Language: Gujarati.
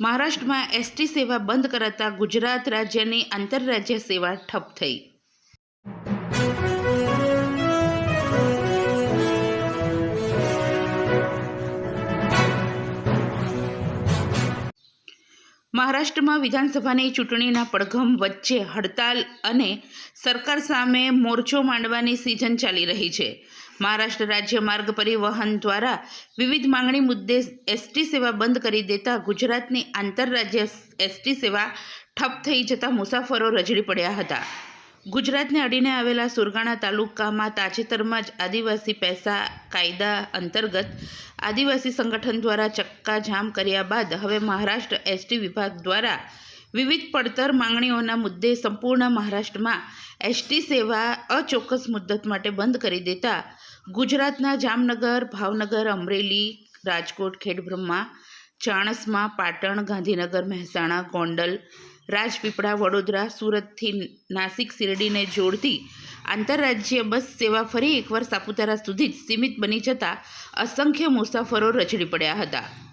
મહારાષ્ટ્રમાં એસટી સેવા બંધ કરાતા ગુજરાત રાજ્યની આંતરરાજ્ય સેવા ઠપ થઈ. મહારાષ્ટ્રમાં વિધાનસભાની ચૂંટણીના પડઘમ વચ્ચે હડતાલ અને સરકાર સામે મોરચો માંડવાની સિઝન ચાલી રહી છે. મહારાષ્ટ્ર રાજ્ય માર્ગ પરિવહન દ્વારા વિવિધ માંગણી મુદ્દે એસટી સેવા બંધ કરી દેતા ગુજરાતની આંતરરાજ્ય એસટી સેવા ઠપ થઈ જતા મુસાફરો રજડી પડ્યા હતા. ગુજરાતને અડીને આવેલા સુરગાણા તાલુકામાં તાજેતરમાં જ આદિવાસી પૈસા કાયદા અંતર્ગત આદિવાસી સંગઠન દ્વારા ચક્કાજામ કર્યા બાદ હવે મહારાષ્ટ્ર એસટી વિભાગ દ્વારા વિવિધ પડતર માંગણીઓના મુદ્દે સંપૂર્ણ મહારાષ્ટ્રમાં એસટી સેવા અચોક્કસ મુદ્દત માટે બંધ કરી દેતા ગુજરાતના જામનગર, ભાવનગર, અમરેલી, રાજકોટ, ખેડબ્રહ્મા, ચાણસમાં, પાટણ, ગાંધીનગર, મહેસાણા, ગોંડલ રાજપીપળા વડોદરા, સુરતથી નાસિક શિરડીને જોડતી આંતરરાજ્ય બસ સેવા ફરી એકવાર સાપુતારા સુધી જ સીમિત બની જતા અસંખ્ય મુસાફરો રજડી પડ્યા હતા.